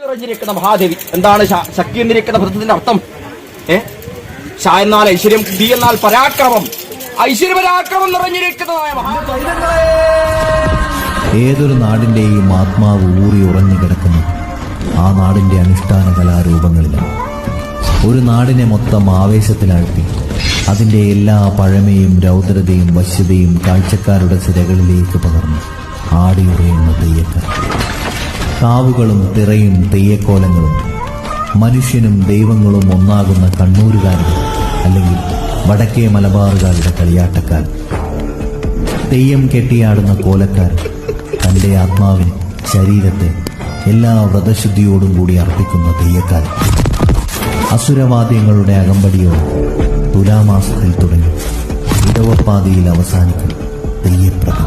നിറഞ്ഞിരിക്കുന്ന മഹാദേവി. എന്താണ് ശക്തി എന്നിരിക്കുന്ന വൃദ്ധത്തിന്റെ അർത്ഥം? ഏ? ഷാ എന്നാൽ ഐശ്വര്യം ദി എന്നാൽ പരാക്രമം ഐശ്വര്യപരാക്രമം നിറഞ്ഞിരിക്കുന്നതായ മഹാദേവി. ഏതൊരു നാടിന്റെയും ആത്മാവ് ഊറി ഉറഞ്ഞു കിടക്കുന്നു. ആ നാടിന്റെ അനുഷ്ഠാന കലാരൂപങ്ങളിലാണ് ഒരു നാടിനെ മൊത്തം ആവേശത്തിലാഴ്ത്തി. അതിന്റെ എല്ലാ പഴമയും രൗദ്രതയും വശ്യതയും കാഴ്ചക്കാരുടെ സിരകളിലേക്ക് പകർന്നു ആടിയുറയുന്ന തെയ്യക്കാർ കാവുകളും തിറയും തെയ്യക്കോലങ്ങളും. മനുഷ്യനും ദൈവങ്ങളും ഒന്നാകുന്ന കണ്ണൂരുകാരുടെ അല്ലെങ്കിൽ വടക്കേ മലബാറുകാരുടെ കളിയാട്ടക്കാർ. തെയ്യം കെട്ടിയാടുന്ന കോലക്കാർ തന്റെ ആത്മാവിനെ ശരീരത്തെ എല്ലാ വ്രതശുദ്ധിയോടും കൂടി അർപ്പിക്കുന്ന തെയ്യക്കാർ. അസുരവാദ്യങ്ങളുടെ അകമ്പടിയോടെ തുലാമാസത്തിൽ തുടങ്ങി. ഇടവപ്പാതിയിൽ അവസാനിക്കും തെയ്യപ്രപഞ്ചം